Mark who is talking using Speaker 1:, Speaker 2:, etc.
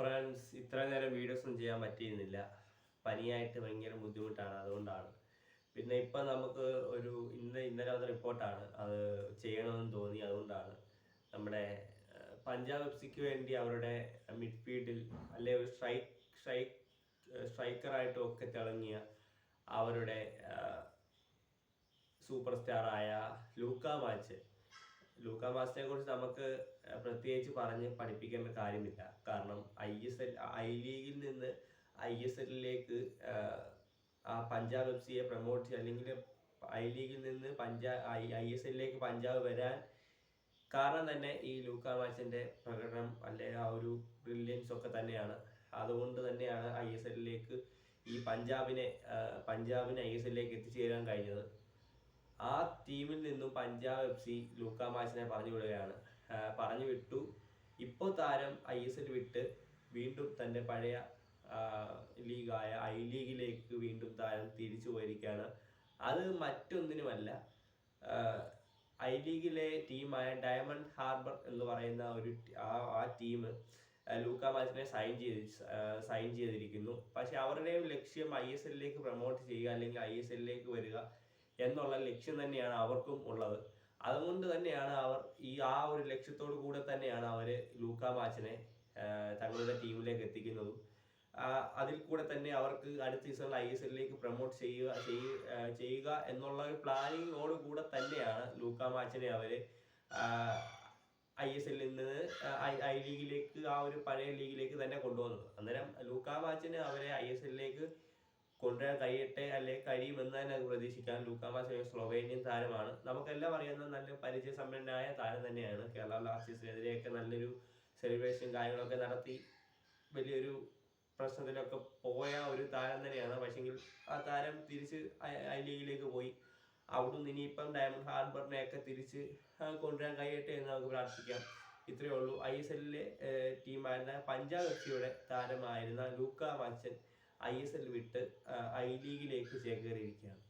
Speaker 1: Friends ഇത്ര നേരം videos ഒന്നും ചെയ്യാൻ പറ്റിയിരുന്നില്ല. പനിയായിട്ട് ഭയങ്കര ബുദ്ധിമുട്ടാണ് അതുകൊണ്ടാണ്. പിന്നെ ഇപ്പം നമുക്ക് ഒരു ഇന്ന് ഇന്നലെ വന്ന റിപ്പോർട്ടാണ് അത് ചെയ്യണമെന്ന് തോന്നി അതുകൊണ്ടാണ്. നമ്മുടെ പഞ്ചാബ് എഫ് സിക്ക് വേണ്ടി അവരുടെ മിഡ്ഫീൽഡിൽ അല്ലെ ഒരു സ്ട്രൈക്ക് സ്ട്രൈക്ക് സ്ട്രൈക്കറായിട്ടും ഒക്കെ തിളങ്ങിയ അവരുടെ സൂപ്പർ സ്റ്റാറായ ലൂക്ക മാച്ച് ലൂക്ക മാച്ചിനെ കുറിച്ച് നമുക്ക് പ്രത്യേകിച്ച് പറഞ്ഞ് പഠിപ്പിക്കേണ്ട കാര്യമില്ല. കാരണം ഐ എസ് എൽ ഐ ലീഗിൽ നിന്ന് ഐ എസ് എല്ലിലേക്ക് ആ പഞ്ചാബ് എഫ് സിയെ പ്രൊമോട്ട് അല്ലെങ്കിൽ ഐ ലീഗിൽ നിന്ന് പഞ്ചാബ് ഐ ഐ എസ് എല്ലിലേക്ക് പഞ്ചാബ് വരാൻ കാരണം തന്നെ ഈ ലൂക്ക മാച്ചിന്റെ പ്രകടനം അല്ലെ ആ ഒരു ബ്രില്യൻസ് ഒക്കെ തന്നെയാണ്. അതുകൊണ്ട് തന്നെയാണ് ഐ എസ് എല്ലിലേക്ക് ഈ പഞ്ചാബിനെ പഞ്ചാബിനെ ഐ എസ് എല്ലിലേക്ക് എത്തിച്ചേരാൻ കഴിഞ്ഞത്. ആ ടീമിൽ നിന്നും പഞ്ചാബ് എഫ് സി ലൂക്ക മാച്ചിനെ പറഞ്ഞു വിടുകയാണ്. പറഞ്ഞു വിട്ടു. ഇപ്പോൾ താരം ഐ എസ് എൽ വിട്ട് വീണ്ടും തന്റെ പഴയ ലീഗായ ഐ ലീഗിലേക്ക് വീണ്ടും താരം തിരിച്ചു പോയിരിക്കുകയാണ്. അത് മറ്റൊന്നിനുമല്ല ഐ ലീഗിലെ ടീമായ ഡയമണ്ട് ഹാർബർ എന്ന് പറയുന്ന ഒരു ആ ടീം ലൂക്ക മാച്ചിനെ സൈൻ ചെയ്ത് സൈൻ ചെയ്തിരിക്കുന്നു. പക്ഷെ അവരുടെയും ലക്ഷ്യം ഐ എസ് എല്ലിലേക്ക് പ്രൊമോട്ട് ചെയ്യുക അല്ലെങ്കിൽ ഐ എസ് എല്ലിലേക്ക് വരിക എന്നുള്ള ലക്ഷ്യം തന്നെയാണ് അവർക്കും ഉള്ളത്. അതുകൊണ്ട് തന്നെയാണ് അവർ ഈ ആ ഒരു ലക്ഷ്യത്തോടു കൂടെ തന്നെയാണ് അവർ ലൂക്ക മാച്ചിനെ തങ്ങളുടെ ടീമിലേക്ക് എത്തിക്കുന്നതും. അതിൽ കൂടെ തന്നെ അവർക്ക് അടുത്ത സീസണിൽ ഐ എസ് എല്ലിലേക്ക് പ്രൊമോട്ട് ചെയ്യുക ചെയ്യ- ചെയ്യുക എന്നുള്ള ഒരു പ്ലാനിങ്ങോട് കൂടെ തന്നെയാണ് ലൂക്ക മാച്ചിനെ അവർ ഐ എസ് എല്ലിൽ നിന്ന് ഐ ഐ ലീഗിലേക്ക് ആ ഒരു പഴയ ലീഗിലേക്ക് തന്നെ കൊണ്ടുവന്നത്. അന്നേരം ലൂക്ക മാച്ചിനെ അവരെ ഐ എസ് എല്ലിലേക്ക് കൊണ്ടുവരാൻ കഴിയട്ടെ അല്ലെ കഴിയുമെന്ന് തന്നെ പ്രതീക്ഷിക്കാം. ലൂക്ക മാച്ച് ഒരു സ്ലൊവേനിയൻ താരമാണ്. നമുക്കെല്ലാം അറിയുന്ന നല്ല പരിചയസമ്പന്നനായ താരം തന്നെയാണ്. കേരള ബ്ലാസ്റ്റേഴ്സിനെതിരെയൊക്കെ നല്ലൊരു സെലിബ്രേഷൻ കാര്യങ്ങളൊക്കെ നടത്തി വലിയൊരു പ്രശ്നത്തിലൊക്കെ പോയ ഒരു താരം തന്നെയാണ്. പക്ഷെങ്കിൽ ആ താരം തിരിച്ച് ഐ- ലീഗിലേക്ക് പോയി. അവിടുന്ന് ഇനിയിപ്പം ഡയമണ്ട് ഹാർബറിനെയൊക്കെ തിരിച്ച് കൊണ്ടുവരാൻ കഴിയട്ടെ എന്ന് നമുക്ക് പ്രാർത്ഥിക്കാം. ഇത്രയേ ഉള്ളൂ. ഐ എസ് എല്ലിലെ ടീമായിരുന്ന പഞ്ചാബ് എഫ് സിയുടെ താരമായിരുന്ന Luka Majcen. I S L വിട്ട് ഐ ലീഗിലേക്ക് ചേക്കേറിയിരിക്കുകയാണ്.